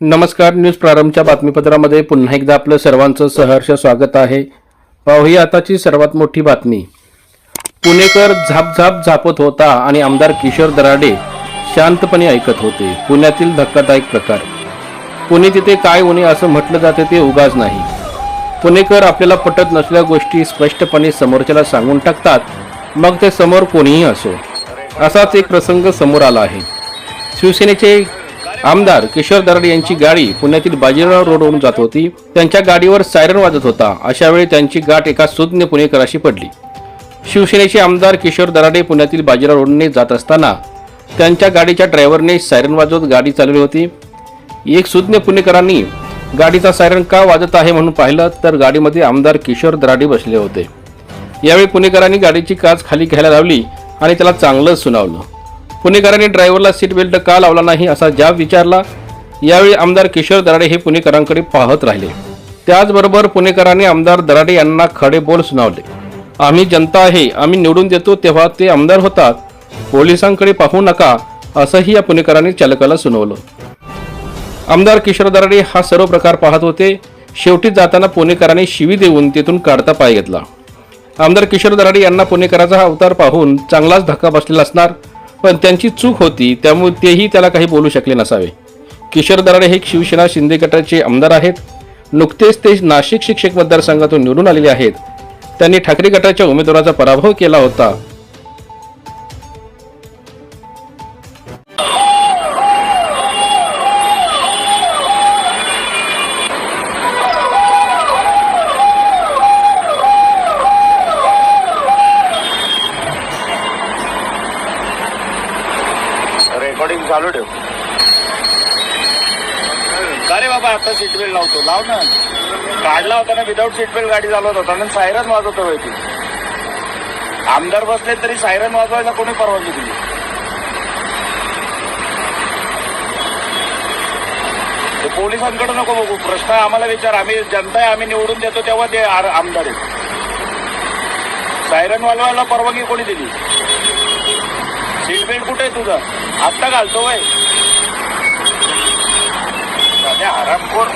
नमस्कार न्यूज प्रारंभच्या बातमीपत्रामध्ये पुन्हा एकदा आपलं सर्वांचं सहर्ष स्वागत आहे. पाहूही आताची सर्वात मोठी बातमी. पुणेकर झाप झाप झापत होता आणि आमदार किशोर दराडे शांतपणे ऐकत होते. पुण्यातील धक्कादायक प्रकार. पुणे तिथे काय होणे असं म्हटलं जाते ते उगाच नाही. पुणेकर आपल्याला पटत नसल्या गोष्टी स्पष्टपणे समोरच्याला सांगून टाकतात मग ते समोर कोणीही असो. असाच एक प्रसंग समोर आला आहे. शिवसेनेचे आमदार किशोर दराडे यांची गाडी पुण्यातील बाजीराव रोडवरून जात होती. त्यांच्या गाडीवर सायरन वाजत होता. अशा वेळी त्यांची गाठ एका सुज्ञ पुणेकराशी पडली. शिवसेनेचे आमदार किशोर दराडे पुण्यातील बाजीराव रोडने जात असताना त्यांच्या गाडीच्या ड्रायव्हरने सायरन वाजवत गाडी चालवली होती. एक सुज्ञ पुणेकरांनी गाडीचा सायरन का वाजत आहे म्हणून पाहिलं तर गाडीमध्ये आमदार किशोर दराडे बसले होते. यावेळी पुणेकरांनी गाडीची काच खाली घ्यायला लावली आणि त्याला चांगलंच सुनावलं. पुणेकरांनी ड्रायव्हरला सीट बेल्ट का लावला नाही असा जाब विचारला. यावेळी आमदार किशोर दराडे हे पुणेकरांकडे पाहत राहिले. त्याचबरोबर पुणेकरांनी आमदार दराडे यांना खडे बोल सुनावले. आम्ही जनता आहे आम्ही निवडून देतो तेव्हा ते आमदार होतात. पोलिसांकडे पाहू नका असंही या पुणेकरांनी चालकाला सुनावलं. आमदार किशोर दराडे हा सर्व प्रकार पाहत होते. शेवटी जाताना पुणेकरांनी शिवी देऊन तेथून काढता पाय घेतला. आमदार किशोर दराडे यांना पुणेकराचा हा अवतार पाहून चांगलाच धक्का बसलेला असणार. पण त्यांची चूक होती त्यामुळे तेही त्याला काही बोलू शकले नसावे. किशोर दराडे हे शिवसेना शिंदे गटाचे आमदार आहेत. नुकतेच ते नाशिक शिक्षक मतदारसंघातून निवडून आलेले आहेत. त्यांनी ठाकरे गटाच्या उमेदवाराचा पराभव केला होता. रेकॉर्डिंग चालू ठेव. अरे बाबा आता सीट बेल्ट लावतो? लाव ना. काढला होता ना विदाऊट सीट बेल्ट गाडी चालवत होता. आणि सायरन वाजवतो होय ती. आमदार बसले तरी सायरन वाजवायला कोणी परवानगी दिली? ते पोलिसांकडे नको बघू. प्रश्न आम्हाला विचार. आम्ही जनता आहे आम्ही निवडून देतो तेव्हा ते आर- आमदार आहेत. सायरन वाजवायला परवानगी कोणी दिली? सीट कुठे आहे तुझं? आत्ता घालतो वय. सध्या हरामखोर.